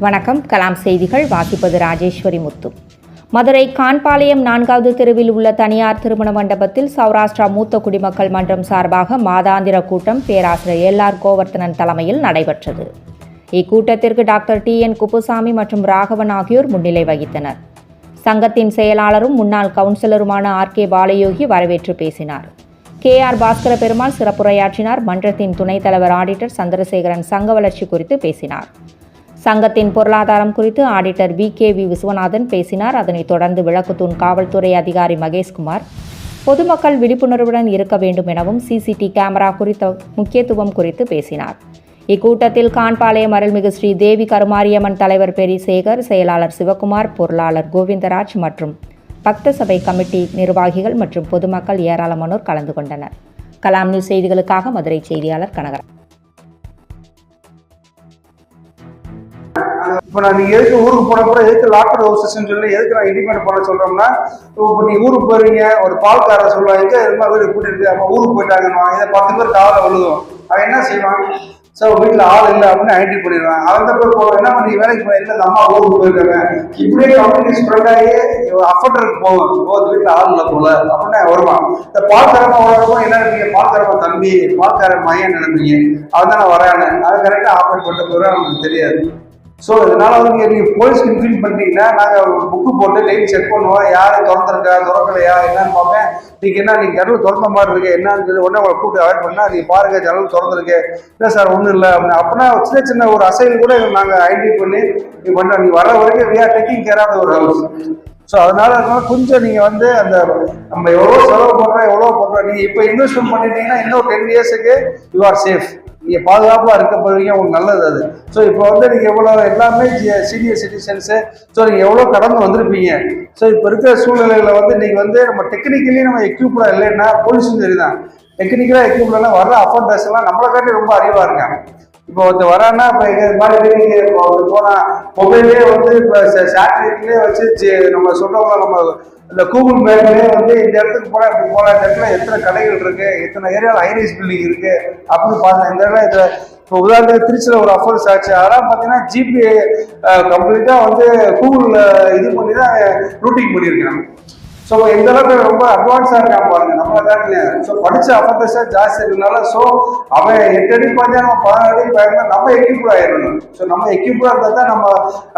வணக்கம். கலாம் செய்திகள் வாசிப்பது ராஜேஸ்வரி முத்து. மதுரை கான்பாளையம் நான்காவது தெருவில் உள்ள தனியார் திருமண மண்டபத்தில் சௌராஷ்டிரா மூத்த குடிமக்கள் மன்றம் சார்பாக மாதாந்திர கூட்டம் பேராசிரியர் எல் ஆர் கோவர்த்தனன் தலைமையில் நடைபெற்றது. இக்கூட்டத்திற்கு டாக்டர் டி. என். குப்புசாமி மற்றும் ராகவன் ஆகியோர் முன்னிலை வகித்தனர். சங்கத்தின் செயலாளரும் முன்னாள் கவுன்சிலருமான ஆர். கே. பாலயோகி வரவேற்று பேசினார். கே. ஆர். பாஸ்கர பெருமாள் சிறப்புரையாற்றினார். மன்றத்தின் துணைத் தலைவர் ஆடிட்டர் சந்திரசேகரன் சங்க வளர்ச்சி குறித்து பேசினார். சங்கத்தின் பொருளாதாரம் குறித்து auditor V K V Viswanathan பேசினார். அதனைத் தொடர்ந்து விளக்குத்தூண் காவல்துறை அதிகாரி மகேஷ்குமார் பொதுமக்கள் விழிப்புணர்வுடன் இருக்க வேண்டும் எனவும் சிசிடி கேமரா குறித்த முக்கியத்துவம் குறித்து பேசினார். இக்கூட்டத்தில் கான்பாளையம் அருள்மிகு ஸ்ரீ தேவி கருமாரியம்மன் தலைவர் பெரிசேகர் செயலாளர் சிவகுமார் பொருளாளர் கோவிந்தராஜ் மற்றும் பக்த சபை கமிட்டி நிர்வாகிகள் மற்றும் பொதுமக்கள் ஏராளமானோர் கலந்து கொண்டனர். கலாம் நியூஸ் செய்திகளுக்காக மதுரை செய்தியாளர் கனகரன் இப்போ நான் நீங்க எதுக்கு ஊருக்கு போன கூட எதுக்கு லாக்கர் ஹவுசஸ்ன்னு சொல்லி எதுக்கு நான் இண்டிபெண்ட் பண்ண சொல்றோம்னா இப்போ நீ ஊருக்கு போறீங்க ஒரு பால்கார சொல்லுவாங்க எங்க இருந்தா வீடு கூட்டிட்டு அப்ப ஊருக்கு போயிட்டாங்கன்னு இதை பத்து பேர் காவல விழுகும் அவன் என்ன செய்வான்? சோ வீட்டில் ஆள் இல்லை அப்படின்னு ஐடி பண்ணிடுவான். அவன் போய் என்ன பண்ணி வேலைக்கு போய் இல்லை அம்மா ஊருக்கு போயிருக்காங்க? இப்படியே கம்பெனி ஸ்ப்ரெட் ஆகி அஃபர்டருக்கு போகும் போகுது வீட்டில் ஆள் இல்லை போல அப்படின்னு வருவான். இந்த பால்காரமா வரப்போ என்ன நினைப்பீங்க? பால்காரமா தம்பி பால்கார மையன் நினைப்பீங்க. அவன் தானே வரானு அது கரெக்டாக ஆஃபர் பண்ண போகிற நமக்கு தெரியாது. ஸோ இதனால வந்து நீங்கள் போலீஸ்க்கு இன்ஃபில் பண்ணிட்டீங்கன்னா நாங்கள் புக்கு போட்டு டெய்லி செக் பண்ணுவோம். யார் திறந்துருக்கா திறக்கலையா என்னன்னு பார்ப்பேன் நீங்கள் என்ன நீங்கள் ஜன்னல் திறந்த மாதிரி இருக்கு. என்னன்னு சொல்லி உடனே உங்களை கூப்பிட்டு அவாய்ட் பண்ணால் நீங்கள் பாருங்க ஜன்னல் திறந்துருக்கு. இல்லை சார் ஒன்றும் இல்லை அப்படின்னு. அப்படின்னா சின்ன சின்ன ஒரு அசைல் கூட நாங்கள் ஐடென்டி பண்ணி நீங்கள் பண்ணுறோம் நீ வர வரைக்கும் we are taking care of ஒரு ஹவுஸ் ஸோ அதனால அதனால கொஞ்சம் நீங்கள் வந்து அந்த நம்ம எவ்வளோ செலவு பண்ணுறோம் எவ்வளோ பண்ணுறோம் நீங்கள் இப்போ இன்வெஸ்ட்மெண்ட் பண்ணிட்டீங்கன்னா இன்னும் டென் இயர்ஸுக்கு யூ ஆர் சேஃப் நீங்கள் பாதுகாப்பாக இருக்க போறீங்க உங்களுக்கு நல்லது அது. ஸோ இப்போ வந்து நீங்கள் எவ்வளோ எல்லாமே சீனியர் சிட்டிசன்ஸு ஸோ நீங்கள் எவ்வளோ கடந்து வந்திருப்பீங்க. ஸோ இப்போ இருக்கிற சூழ்நிலைகளை வந்து நீங்கள் வந்து நம்ம டெக்னிக்கலி நம்ம எக்யூப்டாக இல்லைன்னா போலீஸும் சரி தான் டெக்னிக்கலாக எக்யூப்டெல்லாம் வர்ற அஃபண்டர்ஸ்லாம் நம்மளை காட்டி ரொம்ப அறிவாக இருக்காங்க. இப்போ ஒருத்தர் வரான்னா இப்போ எங்கே இது மாதிரி நீங்கள் இப்போ அவர் மொபைல்லே வந்து இப்போ சேட்டலைட்லேயே வச்சு நம்ம சொல்கிறவங்க நம்ம இந்த கூகுள் மேப்லேயே வந்து இந்த இடத்துக்கு போனால் இப்படி போகலாம் இந்த இடத்துல எத்தனை கடைகள் இருக்கு எத்தனை ஏரியாவில் ஹைரைஸ் பில்டிங் இருக்கு அப்படின்னு பார்த்தேன் இந்த இடத்துல இதில் இப்போ உதாரணத்துக்கு திருச்சியில் ஒரு அஃபோர்ஸ் ஆச்சு. அதெல்லாம் பார்த்தீங்கன்னா ஜிபி கம்ப்ளீட்டாக வந்து கூகுளில் இது பண்ணி தான் ரூட்டிங் பண்ணியிருக்காங்க ஸோ எந்த அளவுக்கு ரொம்ப அட்வான்ஸாக இருக்கான் பாருங்க நம்மளை காட்டில ஸோ படிச்ச அஃபர்டஸாக ஜாஸ்தி இருக்கனால ஸோ அவன் எட்டு அடி பாஞ்சா நம்ம பதினாறு அடி பயந்தா நம்ம எக்யூப்டாக ஆயிடணும். ஸோ நம்ம எக்யூப்டாக இருந்தால் தான் நம்ம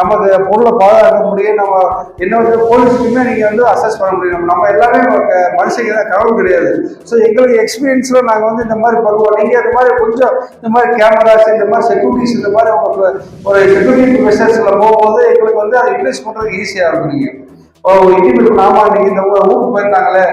நமக்கு பொருளை பாதுகாக்க முடியும். நம்ம என்ன வந்து போலீஸ்க்குமே நீங்கள் வந்து அசஸ் பண்ண முடியும். நம்ம எல்லாமே க- மனுஷங்க தான் கடவுள் கிடையாது. ஸோ எங்களுக்கு எக்ஸ்பீரியன்ஸில் நாங்கள் வந்து இந்த மாதிரி பண்ணுவோம். நீங்கள் இந்த மாதிரி கொஞ்சம் இந்த மாதிரி கேமராஸ் இந்த மாதிரி செக்யூரிட்டிஸ் இந்த மாதிரி உங்களுக்கு ஒரு செக்யூரிட்டி மெஷர்ஸில் போகும்போது எங்களுக்கு வந்து அதை யூட்டிலைஸ் பண்ணுறதுக்கு ஈஸியாக இருக்கும் நீங்கள் இன்டிமேட் ஆமா இன்னைக்கு இந்த ஊருக்கு போயிருந்தாங்களே.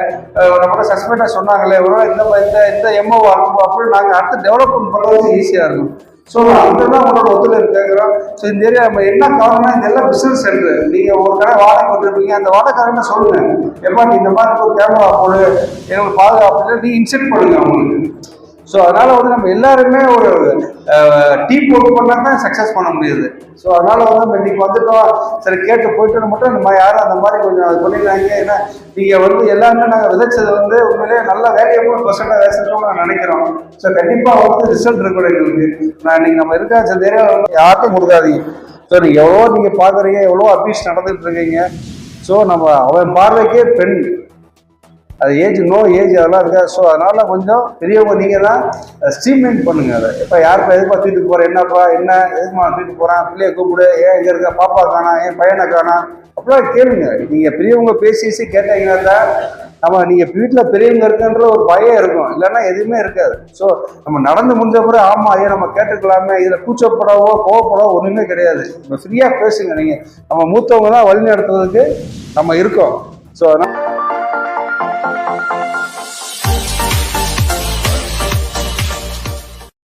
நம்ம சஸ்பெண்டா சொன்னாங்களே. ஒரு இந்த இந்த இந்த எம்ஓ இருக்கும் அப்படின்னு நாங்க அடுத்து டெவலப்மெண்ட் பண்றதுக்கு ஈஸியா இருக்கும். ஸோ அதுதான் உங்களோட ஒத்துழைப்பு கேட்குறோம். ஸோ இந்த ஏரியா நம்ம என்ன காரணம்னா இதெல்லாம் பிசினஸ் சென்டர் நீங்க ஒரு கடை வாடகை போட்டுருப்பீங்க அந்த வாடகைக்காரன சொல்லுங்க. எப்பா நீ இந்த மாதிரி ஒரு கேமரா போடு. எங்களுக்கு பாதுகாப்பு நீ இன்செக்ட் பண்ணுங்க அவங்களுக்கு. ஸோ அதனால் வந்து நம்ம எல்லாருமே ஒரு டீம் ஒர்க் பண்ணால் தான் சக்ஸஸ் பண்ண முடியுது. ஸோ அதனால் வந்து நம்ம இன்னைக்கு வந்துட்டோம். சரி கேட்டு போயிட்டு மட்டும் நம்ம யாரும் அந்த மாதிரி கொஞ்சம் அது பண்ணிடுறாங்க ஏன்னா நீங்கள் வந்து எல்லாருமே நாங்கள் விதைச்சது வந்து உண்மையிலேயே நல்ல வேலையபுள் பர்சன்டாக வேஸ்ட்டும் நான் நினைக்கிறோம். ஸோ கண்டிப்பாக வந்து ரிசல்ட் இருக்கணும் எங்களுக்கு. நான் நீங்கள் நம்ம இருக்க சில ஏரியாவில் வந்து யாருக்கும் கொடுக்காதீங்க. ஸோ நீங்கள் எவ்வளோ நீங்கள் பார்க்குறீங்க எவ்வளோ அபியூஸ் நடந்துகிட்டு இருக்கீங்க. ஸோ நம்ம அவன் பார்வைக்கே பெண். அது ஏஜ் நோ ஏஜ் அதெல்லாம் இருக்கா ஸோ அதனால் கொஞ்சம் பெரியவங்க நீங்கள் தான் ஸ்ட்ரீம்லைன் பண்ணுங்க அதை. இப்போ யாருப்பா எதுப்பா தூக்கிட்டு போகிறேன் என்னப்பா என்ன எதுக்குமா தூக்கிட்டு போகிறான் பிள்ளைய கூப்பிடு ஏன் இங்கே இருக்க பாப்பா காணா ஏன் பையனை காணா? அப்படிலாம் கேளுங்க. நீங்கள் பெரியவங்க பேசி கேட்டீங்கன்னா தான் நம்ம நீங்கள் வீட்டில் பெரியவங்க இருக்குன்ற ஒரு பயம் இருக்கும். இல்லைன்னா எதுவுமே இருக்காது. ஸோ நம்ம நடந்து முடிஞ்ச கூட ஆமாம் ஐயா நம்ம கேட்டுக்கலாமே இதில் கூச்சப்படவோ கோவப்படவோ ஒன்றுமே கிடையாது. நம்ம ஃப்ரீயாக பேசுங்க. நீங்கள் நம்ம மூத்தவங்க தான் வழி நடத்துறதுக்கு நம்ம இருக்கோம். ஸோ அதனால்